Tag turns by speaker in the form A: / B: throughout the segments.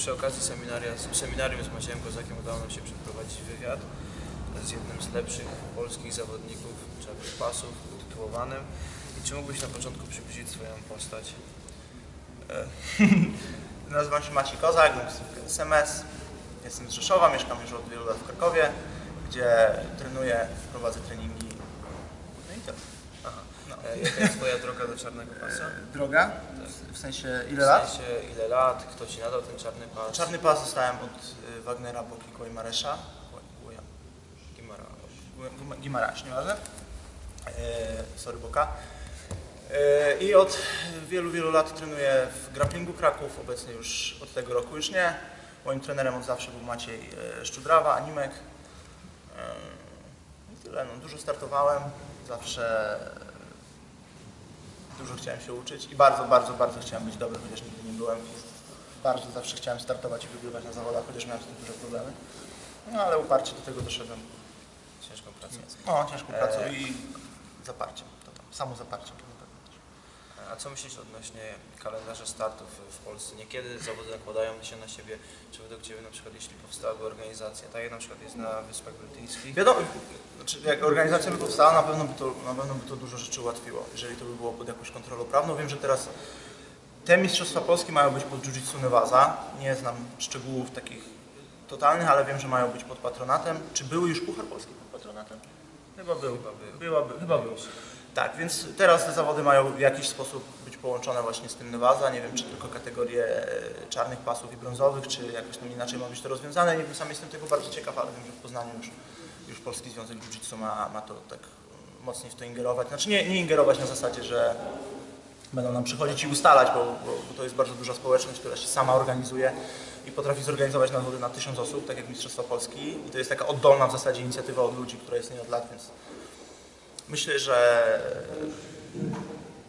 A: przy okazji seminaria, seminarium z Maciejem Kozakiem udało nam się przeprowadzić wywiad z jednym z lepszych polskich zawodników czarnych pasów, utytułowanym. I czy mógłbyś na początku przybliżyć swoją postać?
B: Nazywam się Maciej Kozak, SMS. Jestem z Rzeszowa, mieszkam już od wielu lat w Krakowie, gdzie trenuję, prowadzę treningi. No i to.
A: Aha.
B: No.
A: E, Jaka jest Twoja droga do czarnego pasa?
B: Droga? W sensie ile
A: W
B: lat?
A: sensie ile lat? Kto Ci nadał ten czarny pas?
B: Czarny pas dostałem od y, Wagnera, Boki, Guaymaresza.
A: Gimara.
B: Gimarasz, nieważne. E, sorry, Boka. E, I od wielu, wielu lat trenuję w grapplingu Kraków, obecnie już od tego roku już nie. Moim trenerem od zawsze był Maciej e, Szczudrawa, Animek. E, I tyle, no, dużo startowałem, zawsze dużo chciałem się uczyć i bardzo, bardzo, bardzo chciałem być dobry, chociaż nigdy nie byłem. Bardzo zawsze chciałem startować i wygrywać na zawodach, chociaż miałem z tym duże problemy. No ale uparcie do tego doszedłem.
A: Ciężką pracę.
B: No, ciężką pracą
A: E,
B: i zaparciem. To tam, samo zaparcie. to na pewno też.
A: A co myślisz odnośnie kalendarza startów w Polsce? Niekiedy zawody nakładają się na siebie. Czy według Ciebie na przykład jeśli powstałaby organizacja, tak jak na przykład jest na Wyspach Brytyjskich,
B: Wiadomo, znaczy jak organizacja by powstała, na pewno by, to, na pewno by to dużo rzeczy ułatwiło, jeżeli to by było pod jakąś kontrolą prawną. Wiem, że teraz te Mistrzostwa Polski mają być pod Jiu-Jitsu. Nie znam szczegółów takich totalnych, ale wiem, że mają być pod patronatem. Czy były już Puchar Polski pod patronatem? Chyba był.
A: Chyba był.
B: Była, by, chyba był. Tak, więc teraz te zawody mają w jakiś sposób być połączone właśnie z tym Nevaza. Nie wiem, czy tylko kategorie e, czarnych pasów i brązowych, czy jakoś tam inaczej ma być to rozwiązane. Nie wiem, sam jestem tego bardzo ciekaw, ale wiem, że w Poznaniu już, już Polski Związek Jiu-Jitsu ma, ma to tak mocniej w to ingerować. Znaczy nie, nie ingerować na zasadzie, że będą nam przychodzić i ustalać, bo, bo, bo to jest bardzo duża społeczność, która się sama organizuje i potrafi zorganizować zawody na tysiąc osób, tak jak Mistrzostwa Polski. I to jest taka oddolna w zasadzie inicjatywa od ludzi, która istnieje od lat, więc myślę, że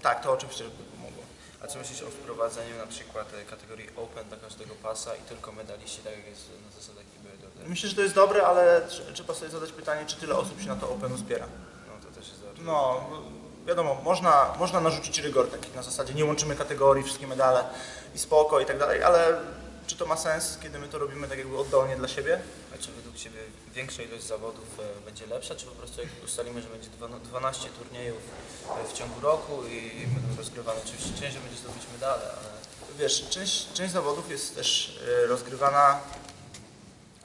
B: tak, to oczywiście by pomogło.
A: a co myślisz o wprowadzeniu na przykład e, kategorii Open dla każdego pasa i tylko medaliści, tak jak jest na zasadach IBDD?
B: Myślę, że to jest dobre, ale tr- trzeba sobie zadać pytanie, czy tyle osób się na to Open zbiera.
A: No to też jest dobrze.
B: No, wiadomo, można, można narzucić rygor taki na zasadzie nie łączymy kategorii, wszystkie medale i spoko i tak dalej, ale czy to ma sens, kiedy my to robimy tak jakby oddolnie dla siebie?
A: A czy według Ciebie większa ilość zawodów e, będzie lepsza, czy po prostu jak ustalimy, że będzie dwa- 12 turniejów e, w ciągu roku i będą rozgrywane? Oczywiście ciężej będzie zdobyć medale, ale
B: Wiesz, część, część zawodów jest też e, rozgrywana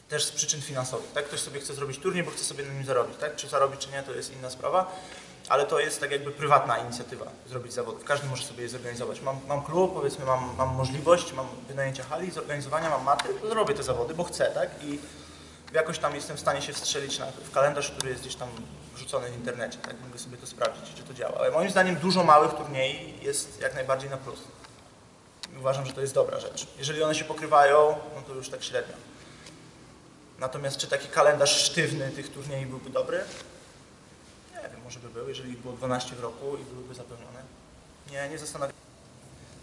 B: też z przyczyn finansowych, tak? Ktoś sobie chce zrobić turniej, bo chce sobie na nim zarobić, tak? Czy zarobi, czy nie, to jest inna sprawa, ale to jest tak jakby prywatna inicjatywa, zrobić zawodów. Każdy może sobie je zorganizować. Mam, mam klub, powiedzmy, mam, mam możliwość, mam wynajęcia hali, zorganizowania, mam maty, to zrobię te zawody, bo chcę, tak? I jakoś tam jestem w stanie się wstrzelić na, w kalendarz, który jest gdzieś tam wrzucony w internecie, tak? Mogę sobie to sprawdzić, czy to działa. Ale moim zdaniem dużo małych turniej jest jak najbardziej na plus. Uważam, że to jest dobra rzecz. Jeżeli one się pokrywają, no to już tak średnio. Natomiast czy taki kalendarz sztywny tych turniejów byłby dobry? Może by był, jeżeli było 12 w roku i byłyby zapełnione. Nie, nie zastanawiam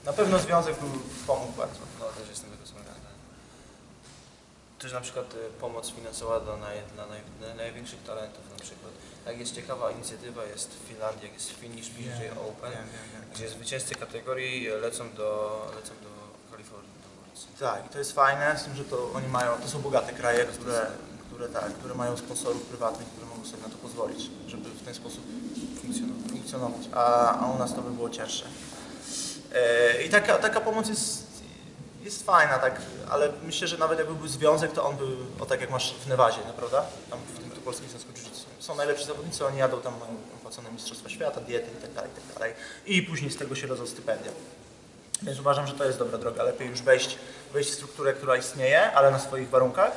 B: Na pewno związek był, pomógł bardzo.
A: no też jestem tego zdania. Też na przykład e, pomoc finansowa dla, naj, dla, naj, największych talentów na przykład. Tak jest ciekawa inicjatywa, jest w Finlandii, jak jest Finnish BJJ Open,
B: wiem, wiem.
A: gdzie zwycięzcy kategorii lecą do, lecą do Kalifornii. Do.
B: Tak, i to jest fajne, z tym, że to oni mają, to są bogate kraje, które, które, tak, które mają sponsorów prywatnych, które mogą sobie na to pozwolić, żeby w ten sposób funkcjonować, a, a u nas to by było cięższe. E, I taka, taka pomoc jest, jest fajna, tak, ale myślę, że nawet jakby był związek, to on by, o tak jak masz w Nevazie, no, prawda? Tam w tym Polskim Związku. Są najlepsi zawodnicy, oni jadą tam, mają opłacone Mistrzostwa Świata, diety i tak dalej, i tak. I później z tego się rodzą stypendia. Więc uważam, że to jest dobra droga. Lepiej już wejść, wejść w strukturę, która istnieje, ale na swoich warunkach,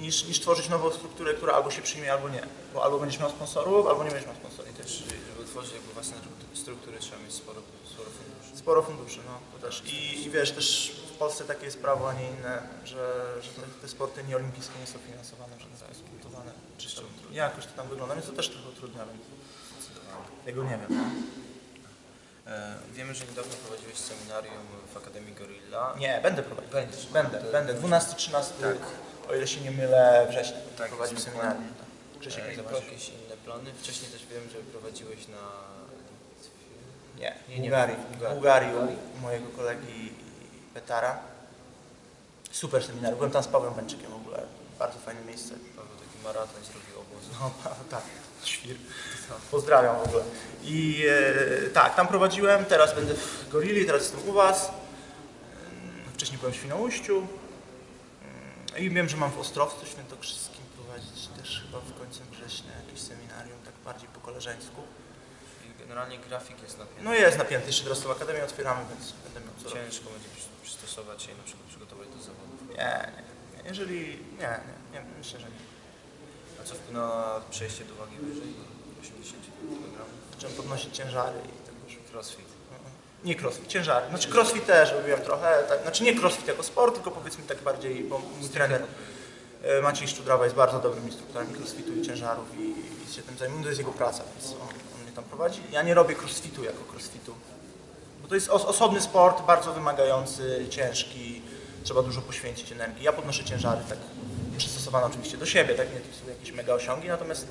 B: niż, niż tworzyć nową strukturę, która albo się przyjmie, albo nie. Bo albo będziesz miał sponsorów, albo nie będziesz miał sponsorów.
A: I też, żeby utworzyć jakby własne struktury, trzeba mieć sporo, sporo funduszy.
B: Sporo funduszy, no to też. I, I wiesz, też w Polsce takie jest prawo, a nie inne, że, że te, te sporty nieolimpijskie nie są finansowane w żaden sposób dotowane. Jakoś to tam wygląda, więc to też trochę utrudnia, więc tego nie wiem.
A: E, Wiemy, że niedawno prowadziłeś seminarium w Akademii Gorilla.
B: Nie, będę prowadził.
A: Będziesz.
B: Będę, będę. 12-13,
A: Tak.
B: O ile się nie mylę, września.
A: Tak,
B: prowadził seminarium. Grzesiek
A: E, jakieś inne plany? Wcześniej też wiem, że prowadziłeś na.
B: Nie,
A: Nie, nie,
B: Bułgarii.
A: Bułgarii.
B: U mojego kolegi Petara. Super seminarium. Byłem tam z Pawłem Węczykiem w ogóle. Bardzo fajne miejsce.
A: Paweł taki maraton zrobił obozu.
B: No, tak, świr. Pozdrawiam w ogóle. I e, tak, tam prowadziłem, teraz będę w Gorilli, teraz jestem u Was. Wcześniej byłem w Świnoujściu. Mm, I wiem, że mam w Ostrowcu Świętokrzyskim prowadzić też chyba w końcu września jakieś seminarium, tak bardziej po koleżeńsku.
A: Czyli generalnie grafik jest napięty.
B: No jest napięty, jeszcze teraz tą akademię otwieramy, więc będę miał co robić.
A: Ciężko będzie przy- przystosować się i na przykład przygotować do zawodów.
B: Nie, nie, nie. Jeżeli, nie, nie, nie, myślę, że nie.
A: A co wpływa na przejście do wagi wyżej 80 kg?
B: Zacząłem podnosić ciężary i tak już.
A: Crossfit.
B: Nie crossfit, ciężary. Znaczy crossfit też robiłem trochę, tak, znaczy nie crossfit jako sport, tylko powiedzmy tak bardziej, bo mój trener e, Maciej Szczudrawa jest bardzo dobrym instruktorem crossfitu i ciężarów i, i się tym zajmuje, to jest jego praca, więc on, on mnie tam prowadzi. Ja nie robię crossfitu jako crossfitu, bo to jest os osobny sport, bardzo wymagający, ciężki, trzeba dużo poświęcić energii. Ja podnoszę ciężary, tak przystosowane oczywiście do siebie, tak nie to są jakieś mega osiągi, natomiast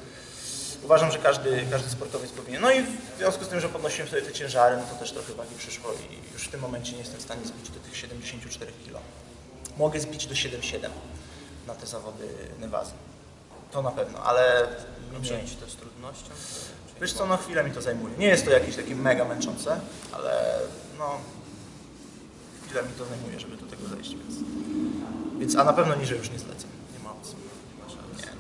B: uważam, że każdy, każdy sportowiec powinien. No i w związku z tym, że podnosiłem sobie te ciężary, no to też trochę wagi przyszło i już w tym momencie nie jestem w stanie zbić do tych 74 kg. Mogę zbić do 7,7 na te zawody Nevazy. To na pewno, ale nie.
A: Przejść to z trudnością?
B: Wiesz co, no chwilę mi to zajmuje. Nie jest to jakieś takie mega męczące, ale no chwilę mi to zajmuje, żeby do tego zejść, więc, więc a na pewno niżej już nie zlecę. Nie ma opcji.
A: Nie.
B: Nie,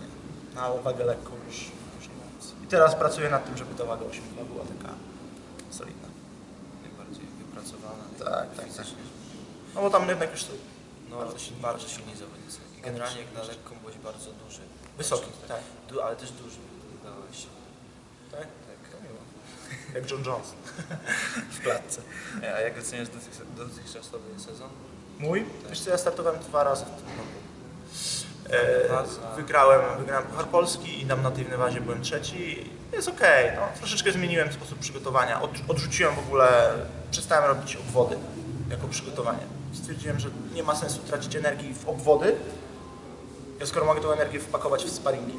B: nie. Ale wagę lekką już, już nie ma opcji. I teraz pracuję nad tym, żeby ta waga 8 kg była taka solidna.
A: Najbardziej wypracowana.
B: Tak, tak,
A: fizycznie.
B: No bo tam jednak już są
A: No,
B: Bardzo silni.
A: bardzo silni zawodnicy. I generalnie jak na lekką byłeś bardzo duży.
B: wysoki, tak.
A: Du, ale też duży dałeś.
B: tak?
A: Tak.
B: To miło. Jak John Jones w klatce.
A: A jak oceniasz dotychczas- dotychczasowy sezon?
B: Mój? Wiesz co, ja startowałem dwa razy w tym roku. E, wygrałem, wygrałem Puchar Polski i tam na tej Nevazie byłem trzeci. Jest okej, no, troszeczkę zmieniłem sposób przygotowania. Od, odrzuciłem w ogóle, przestałem robić obwody jako przygotowanie. Stwierdziłem, że nie ma sensu tracić energii w obwody, ja skoro mogę tą energię wpakować w sparingi.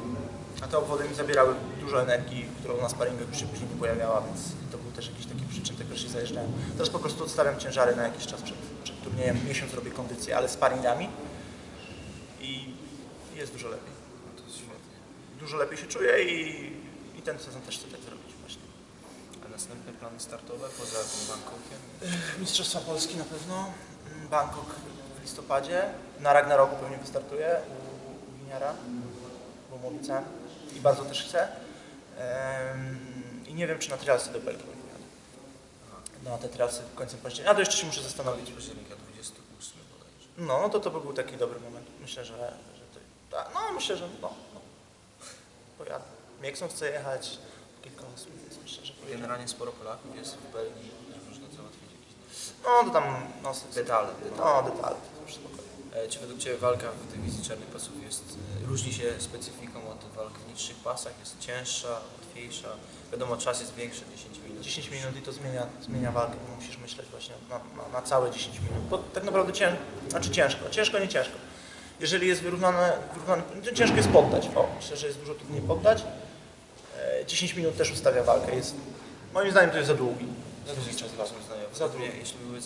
B: A te obwody mi zabierały dużo energii, którą na sparingach się później nie pojawiała, więc to był też jakiś taki przyczyn tego, że się zajeżdżałem. Teraz po prostu odstawiam ciężary na jakiś czas przed, przed turniejem, miesiąc robię kondycję, ale sparingami i jest dużo lepiej.
A: No to jest świetnie.
B: Dużo lepiej się czuję i, i ten sezon też chcę tak zrobić właśnie.
A: A następne plany startowe poza tym Bangkokiem?
B: Mistrzostwa Polski na pewno, Mm, Bangkok w listopadzie, na Ragnaroku pewnie wystartuję u, Winiara, bo mu obiecałem i bardzo też chcę. I nie wiem, czy na trialsy do Belgii nie pojadę. No, na te trialsy końcem października, a to jeszcze się muszę zastanowić.
A: Października 28 bodajże.
B: No, no to to by był taki dobry moment. Myślę, że, tak, no myślę, że no, no. pojadę. Mieksą chce jechać, kilka osób, więc myślę, że.
A: Generalnie sporo Polaków jest w Belgii, że można załatwić jakieś
B: No, to tam, no,
A: detale. detale.
B: no, detale, to już spokojnie.
A: E, Czy według Ciebie walka w dywizji czarnych pasów jest, e, różni się specyfiką od walk w niższych pasach? Jest cięższa, łatwiejsza? Wiadomo, czas jest większy, 10 minut.
B: 10 minut i to zmienia, zmienia walkę, bo musisz myśleć właśnie na, na, na całe 10 minut. Bo tak naprawdę cię, znaczy ciężko, ciężko, nie ciężko. Jeżeli jest wyrównane, wyrównane to ciężko jest poddać. O, myślę, że jest dużo trudniej poddać. E, 10 minut też ustawia walkę. Jest, moim zdaniem to jest za długi. Za długi czas walki. Za
A: Za
B: długi.
A: Jeśli były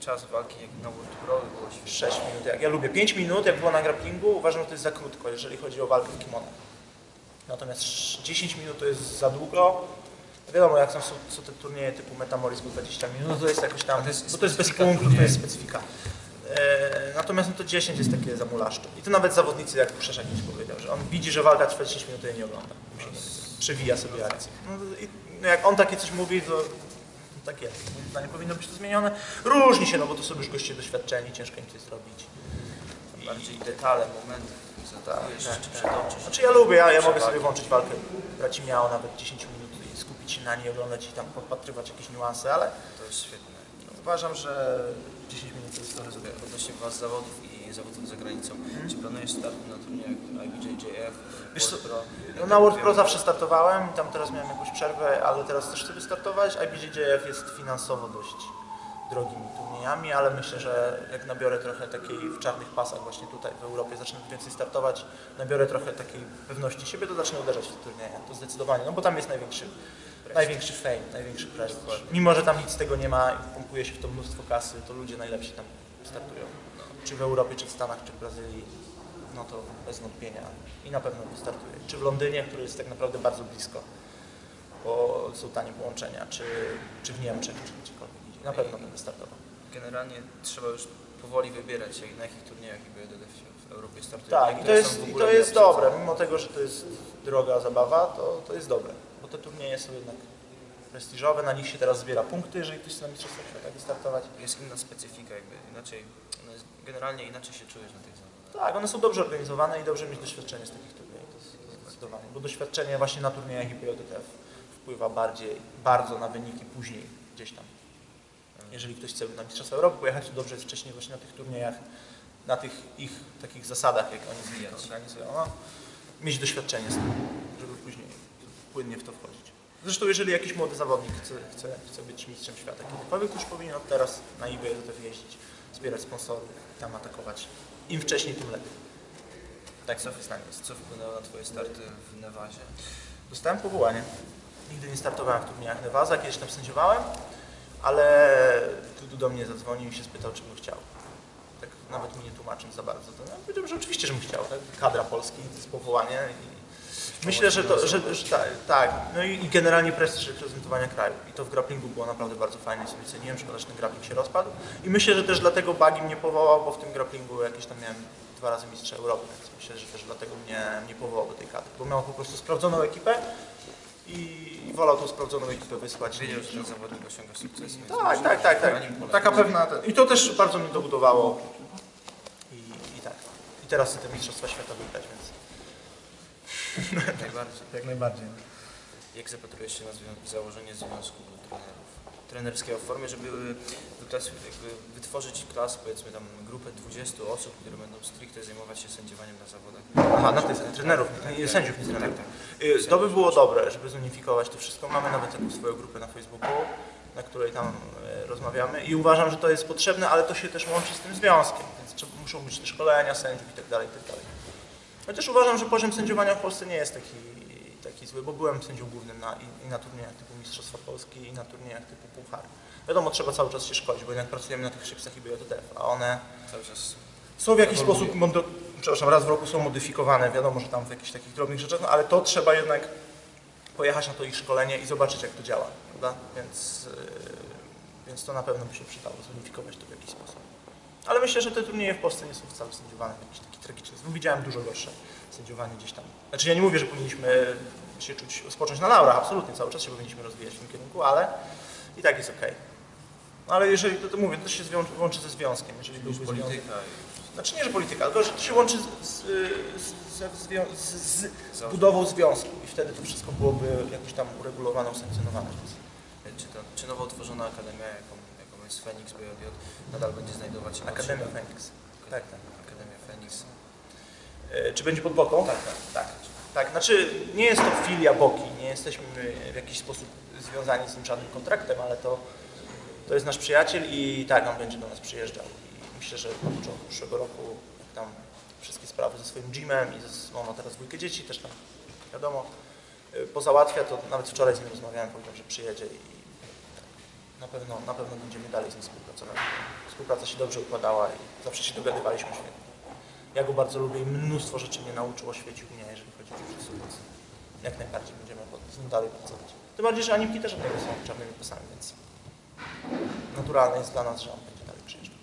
A: czas walki jak na World Pro, by było świetnie.
B: 6 minut. Jak ja lubię 5 minut, jak było na grapplingu, uważam, że to jest za krótko, jeżeli chodzi o walkę w kimonach. Natomiast 10 minut to jest za długo. Wiadomo, jak są, są, te turnieje typu Metamorizmu 20 minut, no to jest jakoś tam,
A: to jest
B: bo to jest bez punktów, to jest specyfika. E, natomiast no to 10 jest takie zamulaszcze. I to nawet zawodnicy, jak Krzeszak kiedyś powiedział, że on widzi, że walka trwa 10 minut, jej nie ogląda. Przewija sobie akcję. No, i, no jak on takie coś mówi, to tak jest. Moim zdaniem powinno być to zmienione. Różni się, no bo to są już goście doświadczeni, ciężko im coś zrobić. I-
A: Bardziej detale, momenty,
B: tak,
A: czy
B: tak.
A: przetoczysz.
B: Znaczy ja lubię, ja, ja mogę sobie włączyć walkę braci miało nawet 10 minut i skupić się na niej, oglądać i tam podpatrywać jakieś niuanse, ale
A: To jest świetne.
B: Uważam, że 10 minut to jest trochę za dużo.
A: Odnośnie Was zawodów i zawodów za granicą, czy planujesz start na turniejach IBJJF,
B: Wiesz
A: World
B: co,
A: Pro?
B: No na World Pro zawsze startowałem, tam teraz miałem jakąś przerwę, ale teraz też chcę wystartować. IBJJF jest finansowo dość drogimi turniejami, ale myślę, że jak nabiorę trochę takiej w czarnych pasach właśnie tutaj w Europie, zacznę więcej startować, nabiorę trochę takiej pewności siebie, to zacznę uderzać w turnieje, to zdecydowanie, no bo tam jest największy, największy fame, największy prestiż.
A: Dokładnie.
B: Mimo, że tam nic z tego nie ma i pompuje się w to mnóstwo kasy, to ludzie najlepsi tam startują. czy w Europie, czy w Stanach, czy w Brazylii, no to bez wątpienia i na pewno wystartuje. Czy w Londynie, który jest tak naprawdę bardzo blisko, bo są tanie połączenia, czy, czy w Niemczech, czy gdziekolwiek indziej. Na pewno będę startował.
A: Generalnie trzeba już powoli wybierać, na jakich turniejach się w Europie startuje.
B: Tak, i to jest, i to jest dobre, mimo tego, że to jest droga zabawa, to, to jest dobre, bo te turnieje są jednak prestiżowe, na nich się teraz zbiera punkty, jeżeli ktoś chce na Mistrzostwach Świata wystartować.
A: Jest inna specyfika, jakby inaczej, no generalnie inaczej się czujesz na tych zawodach.
B: Tak, one są dobrze organizowane i dobrze mieć doświadczenie z takich turniejów, to jest to zdecydowanie, bo doświadczenie właśnie na turniejach IPJTF wpływa bardziej, bardzo na wyniki później gdzieś tam. Jeżeli ktoś chce na Mistrzostwa Europy pojechać, to dobrze jest wcześniej właśnie na tych turniejach, na tych ich takich zasadach, jak oni organizują, no, mieć doświadczenie z tym, płynnie w to wchodzić. Zresztą jeżeli jakiś młody zawodnik chce, chce, chce być mistrzem świata kiedykolwiek, to już powinien od teraz na IBJTF jeździć, zbierać sponsorów, tam atakować. Im wcześniej, tym lepiej. Tak jest.
A: Co wpłynęło na Twoje starty w Nevazie?
B: Dostałem powołanie. Nigdy nie startowałem w turniejach Nevaza, kiedyś tam sędziowałem, ale Dudu do mnie zadzwonił i się spytał, czy bym chciał. Tak nawet mi nie tłumacząc za bardzo. To powiedziałem, że oczywiście, że bym chciał. Tak? Kadra Polski, to jest powołanie. Myślę, że to, że, że tak, tak. No i, i generalnie prestiż reprezentowania kraju. I to w grapplingu było naprawdę bardzo fajne i sobie ceniłem, szkoda, że ten grappling się rozpadł. I myślę, że też dlatego Bagi mnie powołał, bo w tym grapplingu jakieś tam miałem dwa razy mistrza Europy, więc myślę, że też dlatego mnie, mnie powołał do tej kadry. Bo miał po prostu sprawdzoną ekipę i i wolał tą sprawdzoną ekipę wysłać.
A: Wiedział, że zawodnik osiąga sukces.
B: Tak, tak, tak, tak.
A: polegać.
B: Taka pewna. I to też bardzo mnie dobudowało. I, I tak. I teraz chcę te Mistrzostwa Świata wygrać, więc
A: Jak najbardziej.
B: jak najbardziej.
A: Jak zapatrujesz się na zwią- założenie związku trenerów? Trenerskiego w formie, żeby wyklas, jakby wytworzyć klas, powiedzmy tam grupę 20 osób, które będą stricte zajmować się sędziowaniem na zawodach.
B: Aha, na tych trenerów, nie, sędziów, nie trenerów. Y, To by było dobre, żeby zunifikować to wszystko. Mamy nawet taką swoją grupę na Facebooku, na której tam e, rozmawiamy i uważam, że to jest potrzebne, ale to się też łączy z tym związkiem, więc trzeba, muszą być te szkolenia sędziów i tak dalej, i tak dalej. Chociaż uważam, że poziom sędziowania w Polsce nie jest taki, taki zły, bo byłem sędzią głównym na, i, i na turniejach typu Mistrzostwa Polski i na turniejach typu Puchar. Wiadomo, trzeba cały czas się szkolić, bo jednak pracujemy na tych szybkach IBJTF, a one
A: Cały czas
B: są w jakiś sposób, modo, przepraszam, raz w roku są modyfikowane, wiadomo, że tam w jakichś takich drobnych rzeczach, no ale to trzeba jednak pojechać na to ich szkolenie i zobaczyć, jak to działa, prawda? Więc, yy, więc to na pewno by się przydało, zunifikować to w jakiś sposób. Ale myślę, że te turnieje w Polsce nie są wcale sędziowane w jakiś taki tragiczny sposób. Widziałem dużo gorsze sędziowanie gdzieś tam. Znaczy ja nie mówię, że powinniśmy się czuć, spocząć na laurach, absolutnie, cały czas się powinniśmy rozwijać w tym kierunku, ale i tak jest okej. No ale jeżeli, to, to mówię, to się łączy ze związkiem. Jeżeli byłby związek,
A: polityka
B: znaczy nie, że polityka, tylko że to się łączy z, z, z, z, z budową związku i wtedy to wszystko byłoby jakoś tam uregulowane, usankcjonowane.
A: czy, to, czy nowo utworzona akademia, jaką jest Fenix BJJ, nadal będzie znajdować się
B: Akademia? Fenix. Tak, tak.
A: Akademia Fenix.
B: E, Czy będzie pod Boką?
A: Tak, tak.
B: Tak. Tak, znaczy nie jest to filia Boki, nie jesteśmy w jakiś sposób związani z tym żadnym kontraktem, ale to, to jest nasz przyjaciel i tak, on będzie do nas przyjeżdżał. I myślę, że na początku przyszłego roku, jak tam wszystkie sprawy ze swoim gymem i ze, on ma teraz dwójkę dzieci, też tam wiadomo, y, pozałatwia, to nawet wczoraj z nim rozmawiałem, powiedział, że przyjedzie i na pewno, na pewno będziemy dalej z nim współpracować. Współpraca się dobrze układała i zawsze się dogadywaliśmy świetnie. Ja go bardzo lubię i mnóstwo rzeczy mnie nauczył, oświecił mnie, jeżeli chodzi o jiu więc jak najbardziej będziemy z nim dalej pracować. Tym bardziej, że animki też od niego są czarnymi pasami, więc naturalne jest dla nas, że on będzie dalej przyjeżdżał.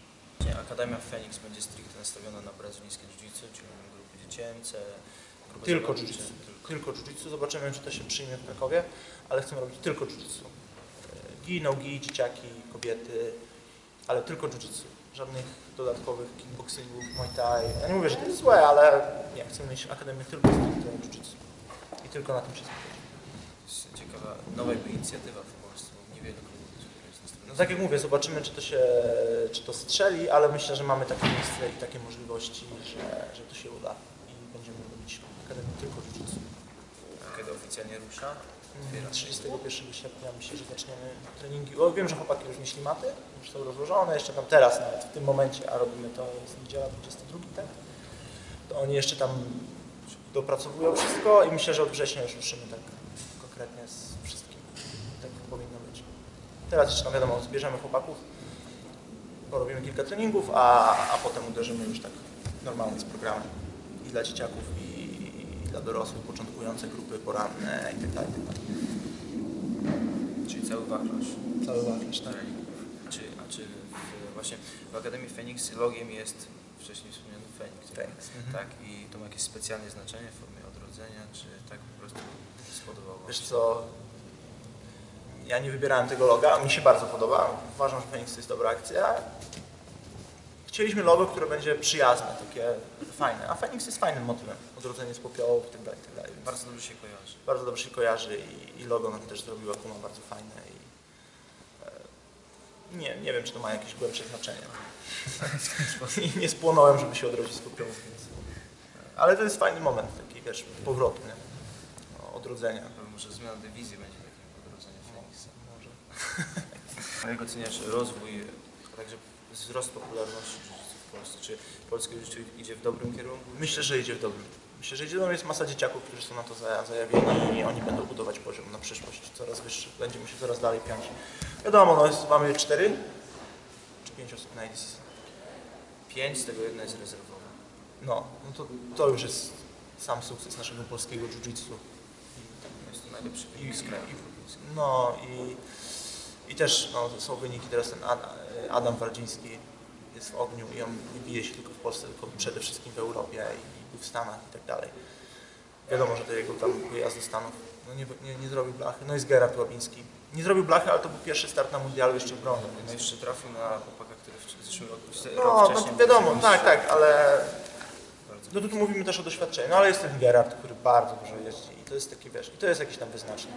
A: Akademia Fenix będzie stricte nastawiona na brazylijskie jiu-jitsu, czyli grupy dziecięce, grupy
B: Tylko jiu-jitsu.
A: tylko-
B: jiu-jitsu. Zobaczymy, czy to się przyjmie w Krakowie, ale chcemy robić tylko jiu-jitsu. Gi, no-gi, dzieciaki, kobiety, ale tylko jiu-jitsu. Żadnych dodatkowych kickboxingów, muay thai. Ja nie mówię, że to jest złe, ale nie, chcemy mieć akademię tylko stricte jiu-jitsu. I tylko na tym się skupić.
A: jest ciekawa nowa inicjatywa w Polsce, bo nastawione.
B: No tak jak mówię, zobaczymy, czy to się, czy to strzeli, ale myślę, że mamy takie miejsce i takie możliwości, że, że to się uda i będziemy robić akademię tylko jiu-jitsu.
A: Kiedy oficjalnie rusza? Otwiera.
B: 31 sierpnia myślę, że zaczniemy treningi. Wiem, że chłopaki już nieśli maty, już są rozłożone, jeszcze tam teraz nawet w tym momencie, a robimy to jest niedziela 22, tak? To oni jeszcze tam dopracowują wszystko i myślę, że od września już ruszymy tak konkretnie z wszystkim. Tak powinno być. Teraz jeszcze, no wiadomo, zbierzemy chłopaków, porobimy kilka treningów, a, a potem uderzymy już tak normalnie z programem. I dla dzieciaków, dla dorosłych, początkujące grupy poranne i tak dalej. tak.
A: Czyli cały wachlarz
B: Cały wachlarz, tak.
A: A czy, a czy w, właśnie w Akademii Feniks logiem jest wcześniej wspomniany Feniks, nie?
B: Feniks, mhm.
A: tak? I to ma jakieś specjalne znaczenie w formie odrodzenia, czy tak po prostu spodobało
B: Wiesz co, ja nie wybierałem tego loga, mi się bardzo podoba. Uważam, że Phoenix to jest dobra akcja. Chcieliśmy logo, które będzie przyjazne, takie fajne. A Phoenix jest fajnym motywem. Odrodzenie z popiołów itd. itd. Więc
A: Bardzo dobrze się kojarzy.
B: bardzo dobrze się kojarzy i, i logo nam też zrobiła Kuma bardzo fajne. I, e, nie, nie wiem, czy to ma jakieś głębsze znaczenie. I nie spłonąłem, żeby się odrodzić z popiołów. Więc, ale to jest fajny moment, taki wiesz, powrotu, nie? No, odrodzenia.
A: Może zmiana dywizji będzie takim odrodzeniem Feniksa.
B: Może.
A: A jak oceniasz rozwój, także wzrost popularności jiu-jitsu w Polsce? Czy polskie jiu-jitsu idzie w dobrym kierunku?
B: Myślę, że idzie w dobrym. Myślę, że idzie dobrym. Jest masa dzieciaków, którzy są na to za- zajawieni i oni będą budować poziom na przyszłość coraz wyższy. Będziemy się coraz dalej piąć. Wiadomo, no jest, mamy cztery czy pięć osób na edycji.
A: Pięć, z tego jedna jest rezerwowa.
B: No, no to, to już jest sam sukces naszego polskiego jiu-jitsu.
A: Jest to najlepszy
B: I,
A: wynik z kraju.
B: i, no i, i też no, są wyniki, teraz ten Adam, Wardziński jest w ogniu i on nie bije się tylko w Polsce, tylko przede wszystkim w Europie i w Stanach i tak dalej. Wiadomo, że to jego tam wyjazd do Stanów no nie, nie, nie zrobił blachy. No jest Gerard Łabiński. Nie zrobił blachy, ale to był pierwszy start na mundialu jeszcze w brązu.
A: No
B: Więc...
A: jeszcze trafił na chłopaka, który w zeszłym roku,
B: No,
A: rok
B: no
A: wcześniej
B: wiadomo, tak, tak, ale no tu mówimy też o doświadczeniu. No ale jest ten Gerard, który bardzo dużo jeździ i to jest taki, wiesz, i to jest jakiś tam wyznacznik.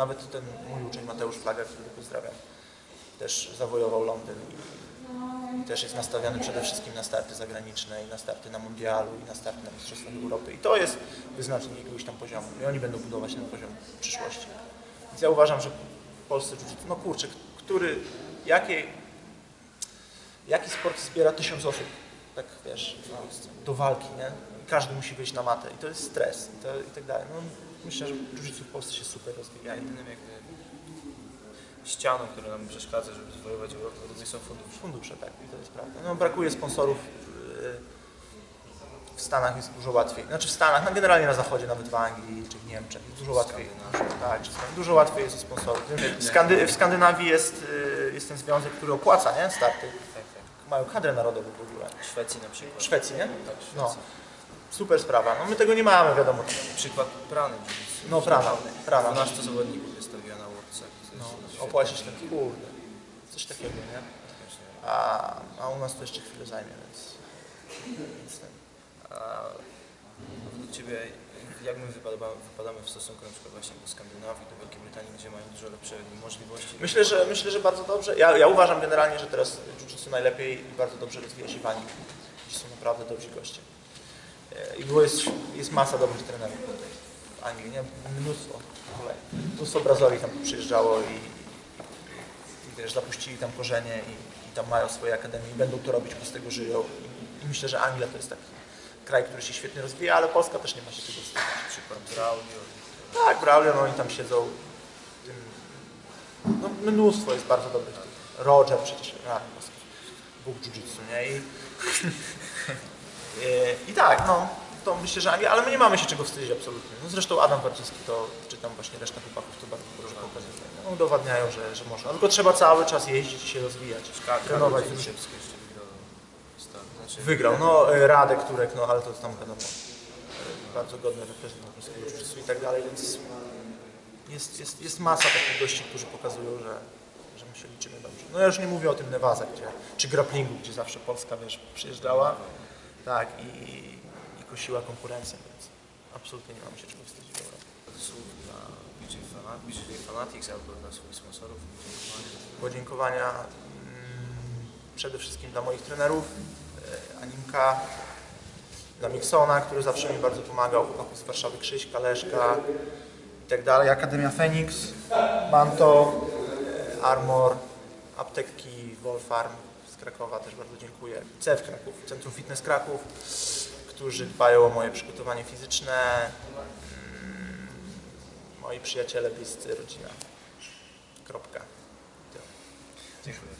B: Nawet ten mój uczeń Mateusz Flaga, którego pozdrawiam, też zawojował Londyn i, też jest nastawiony przede wszystkim na starty zagraniczne i na starty na mundialu i na starty na Mistrzostwach Europy. I to jest wyznacznik jakiegoś tam poziomu i oni będą budować ten poziom w przyszłości. Więc ja uważam, że w Polsce jiu-jitsu, no kurczę, który, jakie, jaki sport zbiera tysiąc osób, tak wiesz, no, do walki, nie? Każdy musi wyjść na matę i to jest stres i, to, i tak dalej. No, myślę, że jiu-jitsu w Polsce się super rozwija.
A: Jedynym jakby ścianą, która nam przeszkadza, żeby zwojować Europę, to są fundusze.
B: Fundusze, tak, i to jest prawda. No, brakuje sponsorów. yy, W Stanach jest dużo łatwiej. Znaczy w Stanach, no generalnie na zachodzie, nawet w Anglii czy w Niemczech, jest dużo łatwiej. Tak, dużo łatwiej jest o sponsorów. W, Skandy, w Skandynawii jest, yy, jest ten związek, który opłaca nie? starty.
A: Tak, tak.
B: Mają kadrę narodową w ogóle.
A: W Szwecji na przykład.
B: W Szwecji, nie?
A: Tak.
B: No, super sprawa. No my tego nie mamy, wiadomo.
A: Przykład prany.
B: No prana, prana.
A: 12 zawodników wystawiła na. To
B: No, opłacić tak, kurde, coś takiego, nie? A, a u nas to jeszcze chwilę zajmie, więc... więc ten.
A: A według Ciebie, jak my wypadamy, wypadamy w stosunku na przykład właśnie do Skandynawii, do Wielkiej Brytanii, gdzie mają dużo lepsze możliwości?
B: Myślę, że, myślę, że bardzo dobrze. Ja, ja uważam generalnie, że teraz jiu-jitsu najlepiej i bardzo dobrze rozwija się w Anglii. Gdzie są naprawdę dobrzy goście. E, I było jest, jest masa dobrych trenerów w Anglii, nie? Mnóstwo. Mnóstwo Brazylii tam przyjeżdżało i, i wiesz, zapuścili tam korzenie i, i tam mają swoje akademie i będą to robić, bo z tego żyją. I, I myślę, że Anglia to jest taki kraj, który się świetnie rozwija, ale Polska też nie ma się czego wstydzić.
A: Przykład Braulio.
B: Tak, Braulio, no oni tam siedzą. Tym, no, mnóstwo jest bardzo dobrych. Roger przecież, a, Bóg jiu-jitsu, nie? I, I, I tak, no, to myślę, że Anglia, ale my nie mamy się czego wstydzić absolutnie. No, zresztą Adam Warciński to, czy tam właśnie reszta chłopaków to bardzo dobrze pokazuje. No, udowadniają, że, że można. Tylko trzeba cały czas jeździć i się rozwijać. Trenować.
A: Karol Jędrzejewski jeszcze wygrał. Znaczy,
B: Wygrał, no e, Radek Turek, no ale to tam wiadomo, e, bardzo godny reprezentant polskiego i tak dalej, więc jest, jest, jest masa takich gości, którzy pokazują, że, że my się liczymy dobrze. No ja już nie mówię o tym Nevaza, gdzie, czy grapplingu, gdzie zawsze Polska, wiesz, przyjeżdżała, tak, i, i kosiła konkurencję, więc absolutnie nie mamy się czego wstydzić Europie.
A: słów dla BJ Fanat- BJ Fanatics albo dla swoich sponsorów.
B: Podziękowania mm, przede wszystkim dla moich trenerów, e, Animka, dla Miksona, który zawsze mi bardzo pomagał, chłopaków z Warszawy, Krzyśka, Leszka i tak dalej, Akademia Phoenix, Manto, e, Armor, apteki Wolfarm Krakowa też bardzo dziękuję, CEF Kraków, Centrum Fitness Kraków, którzy dbają o moje przygotowanie fizyczne, mm, moi przyjaciele, bliscy, rodzina. Kropka.
A: Dziękuję.